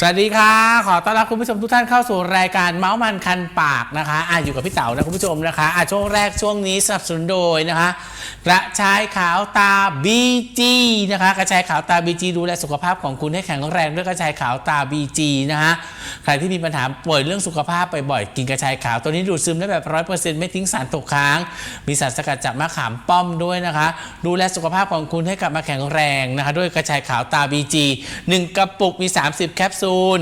สวัสดีค่ะ ขอต้อนรับคุณผู้ชมทุกท่านเข้าสู่รายการเมาส์มันคันปากนะคะอะอยู่กับพี่เต๋านะคุณผู้ชมนะคะอะช่วงแรกช่วงนี้สนับสนุนโดยนะคะกระชายขาวตา BG นะคะกระชายขาวตา BG ดูแลสุขภาพของคุณให้แข็งแรงด้วยกระชายขาวตา BG นะคะใครที่มีปัญหาป่วยเรื่องสุขภาพบ่อยๆกินกระชายขาวตัวนี้ดูดซึมได้แบบร้อยเปอร์เซ็นต์ไม่ทิ้งสารตกค้าง มีสารสกัดจากมะขามป้อมด้วยนะคะ ดูแลสุขภาพของคุณให้กลับมาแข็งแรงนะคะ ด้วยกระชายขาวตา BG 1กระปุกมี 30 แคปซูลูล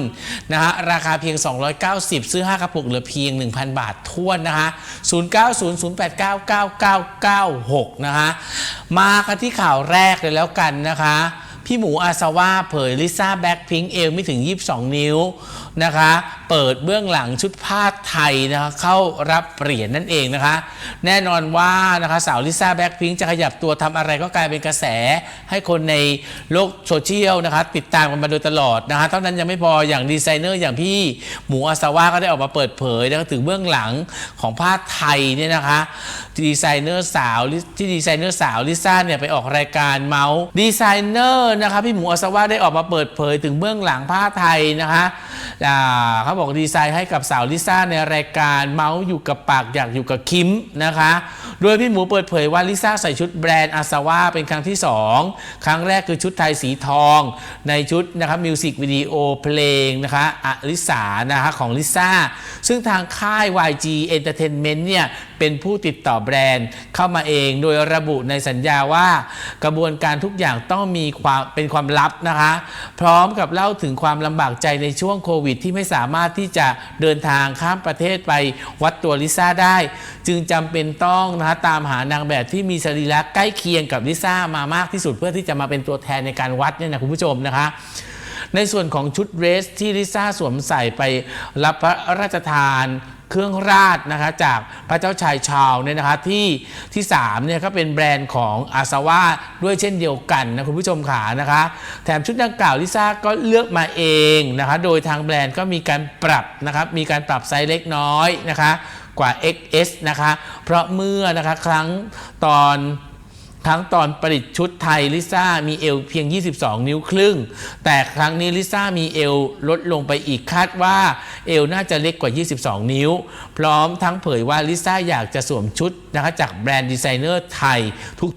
นะฮะราคาเพียง 290 ซื้อ 5 กระปุกเหลือเพียง 1,000 บาทท้วนนะคะ0900899996 นะคะมากันที่ข่าวแรกเลยแล้วกันนะคะ พี่หมูอาซาว่าเผยลิซ่าแบ็คพิงค์เอวไม่ถึง 22 นิ้วนะคะ เปิดเบื้องหลังชุดผ้าไทยนะคะเข้ารับเหรียญนั่นเองนะคะ แน่นอนว่านะคะสาวลิซ่าแบ็คพิงค์จะขยับตัวทำอะไรก็กลายเป็นกระแส ให้คนในโลกโซเชียลนะคะติดตามกันมาโดยตลอดนะคะเท่านั้นยังไม่พออย่างดีไซเนอร์อย่างพี่หมูอาซาว่าก็ได้ออกมาเปิดเผยนะคะถึงเบื้องหลังของผ้าไทยเนี่ยนะคะ ดีไซเนอร์สาวที่ดีไซเนอร์สาวลิซ่าเนี่ยไปออกรายการเมาส์ดีไซเนอร์นะคะพี่หมูอสว่าได้ออกมาเปิดเผยถึงเบื้องหลังผ้าไทยนะคะอ่าเขาบอกดีไซน์ให้กับสาวลิซ่าในรายการเมาส์อยู่กับปากอยากอยู่กับคิมนะคะ โดยพี่หมูเปิดเผยว่าลิซ่าใส่ชุดแบรนด์อาซาว่าเป็นครั้งที่ 2 ครั้งแรกคือชุดไทยสีทอง ในชุดนะครับมิวสิกวิดีโอเพลงนะคะอลิสานะคะของลิซ่าซึ่งทางค่าย YG Entertainment เนี่ยเป็นผู้ติดต่อแบรนด์เข้ามาเองโดยระบุในสัญญาว่ากระบวนการทุกอย่างต้องมีความเป็นความลับนะคะ พร้อมกับเล่าถึงความลำบากใจในช่วงโควิด ที่ไม่สามารถที่จะเดินทางข้ามประเทศไปวัดตัวลิซ่าได้ จึงจำเป็นต้องนะคะตามหานางแบบที่มีสรีระใกล้เคียงกับลิซ่ามามากที่สุดเพื่อที่จะมาเป็นตัวแทนในการวัดเนี่ยนะคุณผู้ชมนะคะในส่วนของชุดเรสที่ลิซ่าสวมใส่ไปรับพระราชทานเครื่องราชนะคะจากพระเจ้าชายชาวเนี่ยนะคะที่ที่3เนี่ยก็เป็นแบรนด์ของอาซาว่าด้วยเช่นเดียวกันนะคุณผู้ชมขานะคะแถมชุดดังกล่าวลิซ่าก็เลือกมาเองนะคะโดยทางแบรนด์ก็มีการปรับนะครับมีการปรับไซส์เล็กน้อยนะคะ กว่า XS นะคะ เพราะเมื่อนะคะครั้งตอนทั้งตอนประดิษฐ์ชุดไทยลิซ่ามีเอวเพียง 22 นิ้วครึ่ง แต่ครั้งนี้ลิซ่ามีเอวลดลงไปอีกคาดว่าเอวน่าจะเล็กกว่า 22 นิ้ว พร้อมทั้งเผยว่าลิซ่าอยากจะสวมชุดนะคะจากแบรนด์ดีไซเนอร์ไทย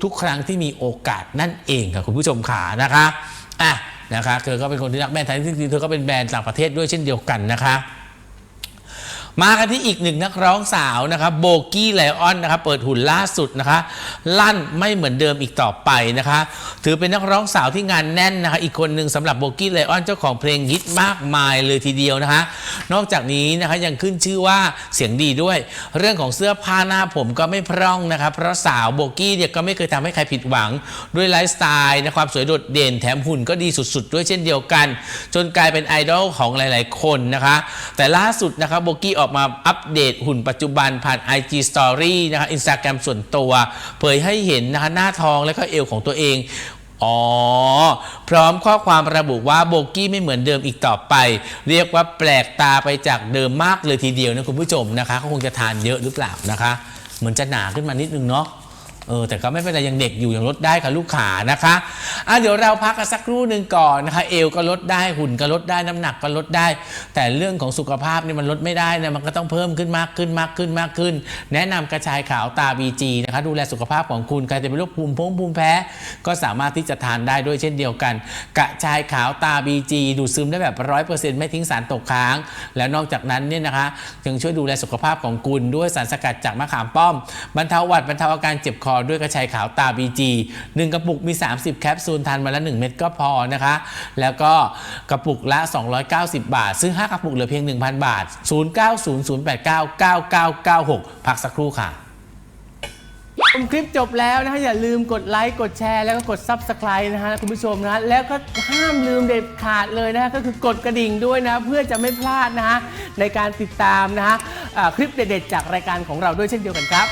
ทุกๆ ครั้งที่มีโอกาสนั่นเองค่ะคุณผู้ชมขานะคะอะนะคะเธอก็เป็นคนที่รักแบรนด์ไทยจริงๆเธอก็เป็นแบรนด์ต่างประเทศด้วยเช่นเดียวกันนะคะ มากันที่อีกหนึ่งนักร้องสาวนะครับโบกี้ไลออนนะครับเปิดหุ่นล่าสุดนะคะ ลั่นไม่เหมือนเดิมอีกต่อไปนะคะ ถือเป็นนักร้องสาวที่งานแน่นนะคะอีกคนหนึ่งสำหรับโบกี้ไลออนเจ้าของเพลงฮิตมากมายเลยทีเดียวนะคะ นอกจากนี้นะคะยังขึ้นชื่อว่าเสียงดีด้วย เรื่องของเสื้อผ้าหน้าผมก็ไม่พร่องนะคะเพราะสาวโบกี้เนี่ยก็ไม่เคยทำให้ใครผิดหวัง ด้วยไลฟ์สไตล์นะความสวยโดดเด่นแถมหุ่นก็ดีสุด ๆ ด้วยเช่นเดียวกัน จนกลายเป็นไอดอลของหลาย ๆ คนนะคะ แต่ล่าสุดนะคะโบกี้ออกมาอัปเดตหุ่นปัจจุบันผ่าน IG Story นะคะอินสตาแกรมส่วนตัว เผยให้เห็นนะคะหน้าท้องและก็เอวของตัวเองอ๋อ พร้อมข้อความระบุว่าโบกี้ไม่เหมือนเดิมอีกต่อไป เรียกว่าแปลกตาไปจากเดิมมากเลยทีเดียวนะคุณผู้ชมนะคะเขาคงจะทานเยอะหรือเปล่านะคะ เหมือนจะหนาขึ้นมานิดนึงเนาะ เออแต่ก็ไม่เป็นไรยังเด็กอยู่ยังลดได้ค่ะลูกขานะคะอะเดี๋ยวเราพักกันสักครู่หนึ่งก่อนนะคะ เอวก็ลดได้หุ่นก็ลดได้น้ำหนักก็ลดได้ แต่เรื่องของสุขภาพนี่มันลดไม่ได้นะมันก็ต้องเพิ่มขึ้นมากขึ้นมากขึ้นมากขึ้น แนะนำกระชายขาวตา BG นะคะดูแลสุขภาพของคุณใครจะเป็นโรคภูมิพงภูมิแพ้ ก็สามารถที่จะทานได้ด้วยเช่นเดียวกัน กระชายขาวตา BG ดูดซึมได้แบบร้อยเปอร์เซ็นต์ไม่ทิ้งสารตกค้าง แล้วนอกจากนั้นเนี่ยนะคะยังช่วยดูแลสุขภาพของคุณด้วยสารสกัดจากมะขามป้อมบรรเทาหวัดบรรเทาอาการเจ็บคอด้วยกระชายขาวตา BG 1กระปุกมี 30 แคปซูลทานมาละ 1 เม็ดก็พอนะคะ แล้วก็กระปุกละ 290 บาทซึ่ง5กระปุกเหลือเพียง 1,000 บาท 0900899996 พักสักครู่ค่ะชมคลิปจบแล้วนะฮะอย่าลืมกดไลค์กดแชร์แล้วก็กด Subscribe นะฮะคุณผู้ชมนะะแล้วก็ห้ามลืมเด็ดขาดเลยนะฮะก็คือกดกระดิ่งด้วยนะเพื่อจะไม่พลาดนะฮะในการติดตามนะฮะคลิปเด็ดๆจากรายการของเราด้วยเช่นเดียวกันครับ